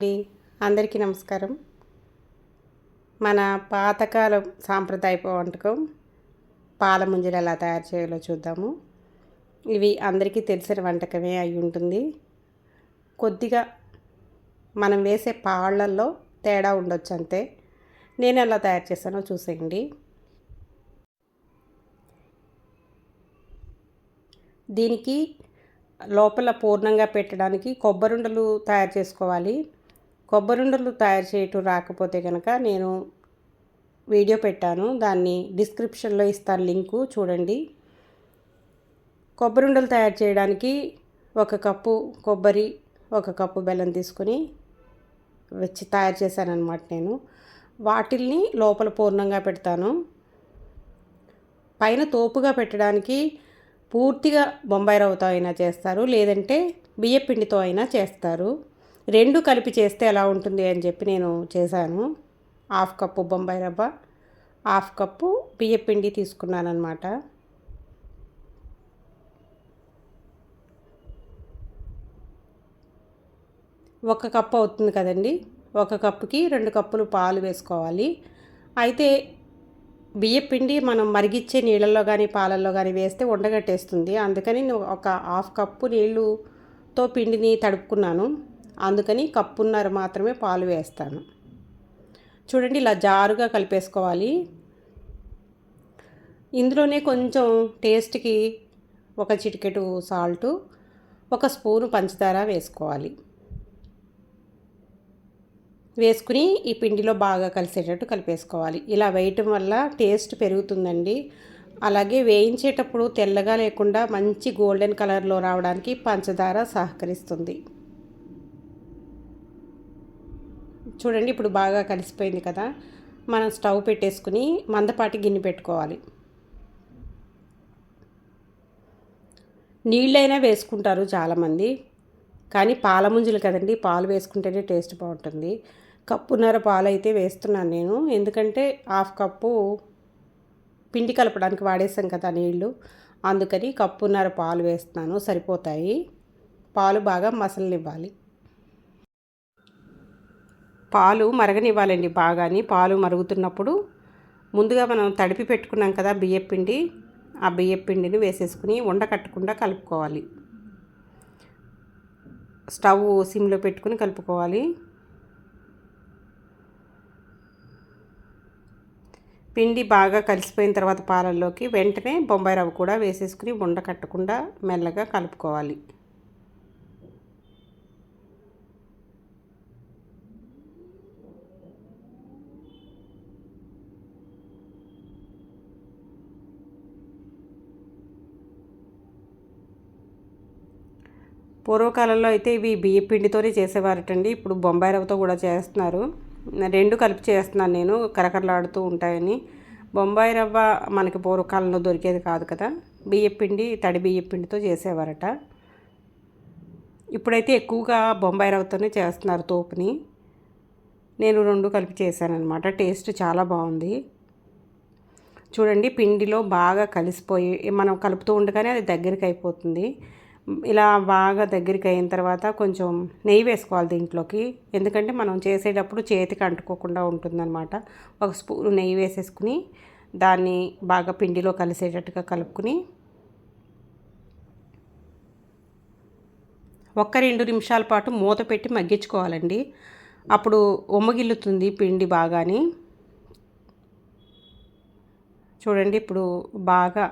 అండి. అందరికీ నమస్కారం. మన పాతకాలం సాంప్రదాయపు వంటకం పాల ముంజలు ఎలా తయారు చేయాలో చూద్దాము. ఇవి అందరికీ తెలిసిన వంటకమే అయి ఉంటుంది. కొద్దిగా మనం వేసే పాళ్ళల్లో తేడా ఉండొచ్చు అంతే. నేను ఎలా తయారు చేస్తానో చూసేయండి. దీనికి లోపల పూర్ణంగా పెట్టడానికి కొబ్బరుండలు తయారు చేసుకోవాలి. కొబ్బరుండలు తయారు చేయటం రాకపోతే కనుక నేను వీడియో పెట్టాను. దాన్ని డిస్క్రిప్షన్లో ఇస్తాను లింకు చూడండి. కొబ్బరుండలు తయారు చేయడానికి ఒక కప్పు కొబ్బరి ఒక కప్పు బెల్లం తీసుకొని వచ్చి తయారు చేశాను నేను. వాటిల్ని లోపల పూర్ణంగా పెడతాను. పైన తోపుగా పెట్టడానికి పూర్తిగా బొంబాయి రవ్వతో అయినా చేస్తారు లేదంటే బియ్యపిండితో అయినా చేస్తారు. రెండు కలిపి చేస్తే ఎలా ఉంటుంది అని చెప్పి నేను చేశాను. హాఫ్ కప్పు బొంబాయి రవ్వ హాఫ్ కప్పు బియ్యపిండి తీసుకున్నాను అనమాట ఒక కప్పు అవుతుంది కదండి. ఒక కప్పుకి రెండు కప్పులు పాలు వేసుకోవాలి. అయితే బియ్యపిండి మనం మరిగిచ్చే నీళ్ళల్లో కానీ పాలల్లో కానీ వేస్తే ఉండగట్టేస్తుంది. అందుకని ఒక హాఫ్ కప్పు నీళ్ళుతో పిండిని తడుపుకున్నాను. అందుకని కప్పున్నర మాత్రమే పాలు వేస్తాను. చూడండి ఇలా జారుగా కలిపేసుకోవాలి. ఇందులోనే కొంచెం టేస్ట్కి ఒక చిటికెటు సాల్టు ఒక స్పూను పంచదార వేసుకోవాలి. వేసుకుని ఈ పిండిలో బాగా కలిసేటట్టు కలిపేసుకోవాలి. ఇలా వేయటం వల్ల టేస్ట్ పెరుగుతుందండి. అలాగే వేయించేటప్పుడు తెల్లగా లేకుండా మంచి గోల్డెన్ కలర్లో రావడానికి పంచదార సహకరిస్తుంది. చూడండి ఇప్పుడు బాగా కలిసిపోయింది కదా. మనం స్టవ్ పెట్టేసుకుని మందపాటి గిన్నె పెట్టుకోవాలి. నీళ్ళైనా వేసుకుంటారు చాలామంది కానీ పాల ముంజలు కదండి పాలు వేసుకుంటేనే టేస్ట్ బాగుంటుంది. కప్పున్నర పాలు అయితే వేస్తున్నాను నేను ఎందుకంటే హాఫ్ కప్పు పిండి కలపడానికి వాడేసాం కదా నీళ్ళు. అందుకని కప్పున్నర పాలు వేస్తున్నాను సరిపోతాయి. పాలు బాగా మసలనివ్వాలి. పాలు మరగనివ్వాలండి బాగాని. పాలు మరుగుతున్నప్పుడు ముందుగా మనం తడిపి పెట్టుకున్నాం కదా బియ్యపిండి ఆ బియ్యపిండిని వేసేసుకుని ఉండకట్టకుండా కలుపుకోవాలి. స్టవ్ సిమ్లో పెట్టుకుని కలుపుకోవాలి. పిండి బాగా కలిసిపోయిన తర్వాత పాలల్లోకి వెంటనే బొంబాయి రవ్వ కూడా వేసేసుకుని ఉండకట్టకుండా మెల్లగా కలుపుకోవాలి. పూర్వకాలంలో అయితే ఇవి బియ్య పిండితోనే చేసేవారటండి. ఇప్పుడు బొంబాయి రవ్వతో కూడా చేస్తున్నారు. రెండు కలిపి చేస్తున్నాను నేను. కరకరలాడుతూ ఉంటాయని. బొంబాయి రవ్వ మనకి పూర్వకాలంలో దొరికేది కాదు కదా. బియ్యపిండి తడి బియ్యపిండితో చేసేవారట. ఇప్పుడైతే ఎక్కువగా బొంబాయి రవ్వతోనే చేస్తున్నారు తోపుని. నేను రెండు కలిపి చేశానమాట టేస్ట్ చాలా బాగుంది. చూడండి పిండిలో బాగా కలిసిపోయి మనం కలుపుతూ ఉండగానే అది దగ్గరికి అయిపోతుంది. ఇలా బాగా దగ్గరికి అయిన తర్వాత కొంచెం నెయ్యి వేసుకోవాలి దీంట్లోకి. ఎందుకంటే మనం చేసేటప్పుడు చేతికి అంటుకోకుండా ఉంటుందన్నమాట. ఒక స్పూన్ నెయ్యి వేసేసుకుని దాన్ని బాగా పిండిలో కలిసేటట్టుగా కలుపుకుని ఒక్క రెండు నిమిషాల పాటు మూత పెట్టి మగ్గించుకోవాలండి. అప్పుడు ఉమ్మగిల్లుతుంది పిండి బాగాని. చూడండి ఇప్పుడు బాగా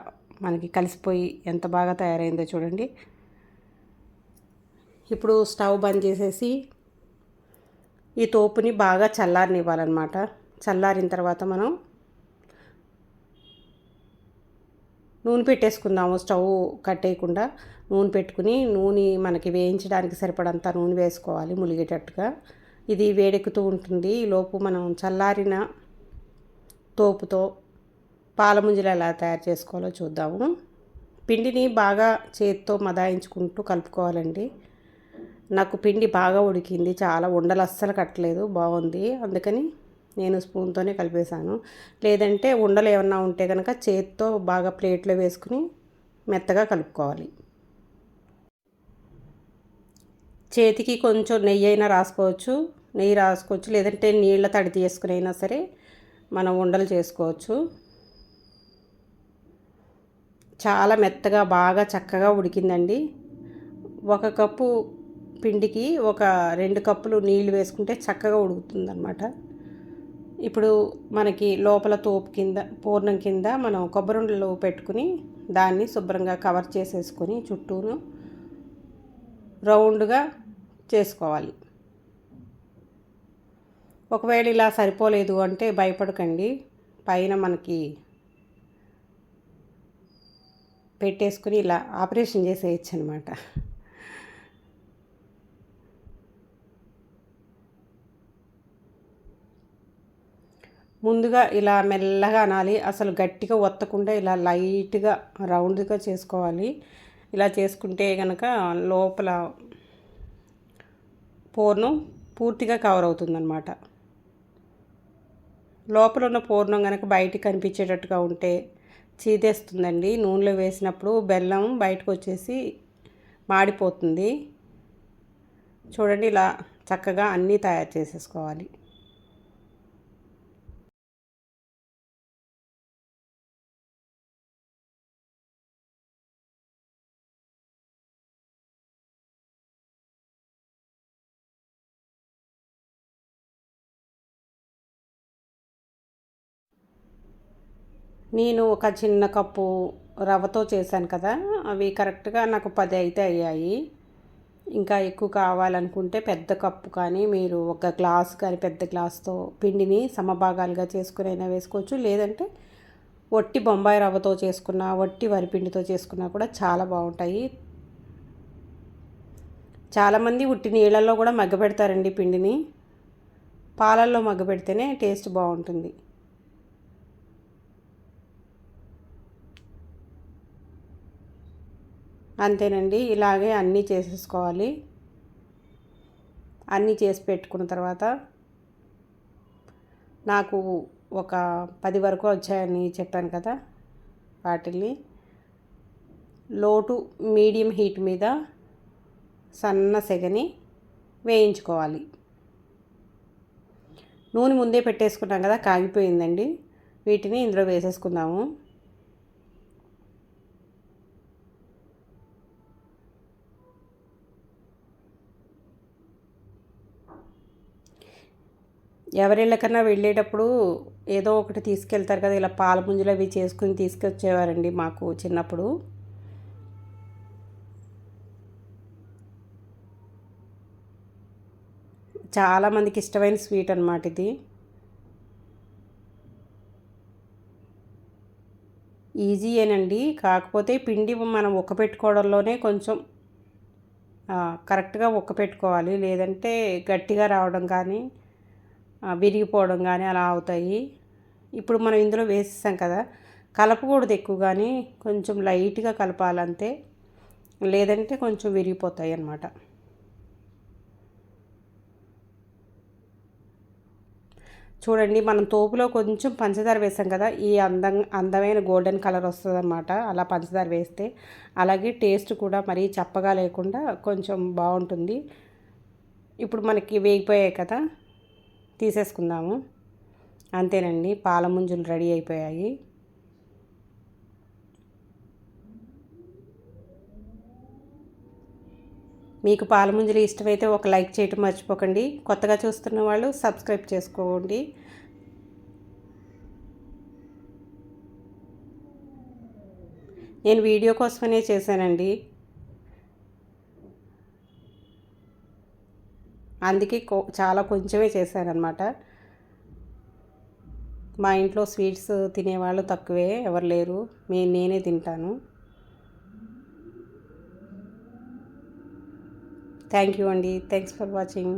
మనకి కలిసిపోయి ఎంత బాగా తయారైందో చూడండి. ఇప్పుడు స్టవ్ బంద్ చేసేసి ఈ తోపుని బాగా చల్లారనివ్వాలన్నమాట. చల్లారిన తర్వాత మనం నూనె పెట్టేసుకుందాము. స్టవ్ కట్టేయకుండా నూనె పెట్టుకుని నూనె మనకి వేయించడానికి సరిపడంత నూనె వేసుకోవాలి ములిగేటట్టుగా. ఇది వేడెక్కుతూ ఉంటుంది. లోపు మనం చల్లారిన తోపుతో పాలముంజలు ఎలా తయారు చేసుకోవాలో చూద్దాము. పిండిని బాగా చేతితో మదాయించుకుంటూ కలుపుకోవాలండి. నాకు పిండి బాగా ఉడికింది చాలా ఉండలు అస్సలు కట్టలేదు బాగుంది. అందుకని నేను స్పూన్తోనే కలిపేశాను. లేదంటే ఉండలు ఏమన్నా ఉంటే కనుక చేతితో బాగా ప్లేట్లో వేసుకుని మెత్తగా కలుపుకోవాలి. చేతికి కొంచెం నెయ్యి అయినా రాసుకోవచ్చు నెయ్యి రాసుకోవచ్చు లేదంటే నీళ్ళ తడి తీసుకుని అయినా సరే మనం ఉండలు చేసుకోవచ్చు. చాలా మెత్తగా బాగా చక్కగా ఉడికిందండి. ఒక కప్పు పిండికి ఒక రెండు కప్పులు నీళ్ళు వేసుకుంటే చక్కగా ఉడుకుతుందన్నమాట. ఇప్పుడు మనకి లోపల తోపు కింద పూర్ణం కింద మనం కొబ్బరి పెట్టుకుని దాన్ని శుభ్రంగా కవర్ చేసేసుకొని చుట్టూను రౌండ్గా చేసుకోవాలి. ఒకవేళ ఇలా సరిపోలేదు అంటే భయపడకండి. పైన మనకి పెట్టేసుకుని ఇలా ఆపరేషన్ చేసేయచ్చు అనమాట ముందుగా ఇలా మెల్లగా అనాలి. అసలు గట్టిగా ఒత్తకుండా ఇలా లైట్గా రౌండ్గా చేసుకోవాలి. ఇలా చేసుకుంటే కనుక లోపల పూర్ణం పూర్తిగా కవర్ అవుతుందన్నమాట. లోపల ఉన్న పూర్ణం కనుక బయటికి కనిపించేటట్టుగా ఉంటే చీదేస్తుందండి. నూనెలో వేసినప్పుడు బెల్లం బయటకు వచ్చేసి మాడిపోతుంది. చూడండి ఇలా చక్కగా అన్నీ తయారు చేసేసుకోవాలి. నేను ఒక చిన్న కప్పు రవ్వతో చేశాను కదా అవి కరెక్ట్గా నాకు పది అయితే అయ్యాయి. ఇంకా ఎక్కువ కావాలనుకుంటే పెద్ద కప్పు కానీ మీరు ఒక గ్లాస్ కానీ పెద్ద గ్లాస్తో పిండిని సమభాగాలుగా చేసుకుని అయినా వేసుకోవచ్చు. లేదంటే వట్టి బొంబాయి రవ్వతో చేసుకున్న వట్టి వరిపిండితో చేసుకున్నా కూడా చాలా బాగుంటాయి. చాలామంది ఉట్టి నీళ్ళల్లో కూడా మగ్గబెడతారండి పిండిని. పాలల్లో మగ్గపెడితేనే టేస్ట్ బాగుంటుంది. అంతేనండి. ఇలాగే అన్నీ చేసేసుకోవాలి. అన్నీ చేసి పెట్టుకున్న తర్వాత నాకు ఒక పది వరకు వచ్చాయని చెప్పాను కదా వాటిని లోటు మీడియం హీట్ మీద సన్న సెగని వేయించుకోవాలి. నూనె ముందే పెట్టేసుకున్నాం కదా కాగిపోయిందండి. వీటిని ఇందులో వేసేసుకుందాము. ఎవరిళ్ళకన్నా వెళ్ళేటప్పుడు ఏదో ఒకటి తీసుకెళ్తారు కదా ఇలా పాల ముంజలు అవి చేసుకుని తీసుకొచ్చేవారండి మాకు చిన్నప్పుడు. చాలామందికి ఇష్టమైన స్వీట్ అనమాట ఇది. ఈజీయేనండి కాకపోతే పిండి మనం ఉక్క పెట్టుకోవడంలోనే కొంచెం కరెక్ట్గా ఉక్క పెట్టుకోవాలి. లేదంటే గట్టిగా రావడం కానీ విరిగిపోవడం కానీ అలా అవుతాయి. ఇప్పుడు మనం ఇందులో వేసేసాం కదా కలపకూడదు ఎక్కువ కానీ కొంచెం లైట్గా కలపాలంతే లేదంటే కొంచెం విరిగిపోతాయి అన్నమాట. చూడండి మనం తోపులో కొంచెం పంచదార వేసాం కదా ఈ అందం అందమైన గోల్డెన్ కలర్ వస్తుంది అనమాట అలా పంచదార వేస్తే అలాగే టేస్ట్ కూడా మరీ చప్పగా లేకుండా కొంచెం బాగుంటుంది. ఇప్పుడు మనకి వేగిపోయాయి కదా తీసేసుకుందాము. అంతేనండి పాల ముంజులు రెడీ అయిపోయాయి. మీకు పాలముంజలు ఇష్టమైతే ఒక లైక్ చేయటం మర్చిపోకండి. కొత్తగా చూస్తున్న వాళ్ళు సబ్స్క్రైబ్ చేసుకోండి. నేను వీడియో కోసమనే చేశానండి. అందుకే చాలా కొంచెమే చేశానమాట మా ఇంట్లో స్వీట్స్ తినేవాళ్ళు తక్కువే ఎవరు లేరు. మే నేనే తింటాను. థ్యాంక్ యూ అండి థ్యాంక్స్ ఫర్ వాచింగ్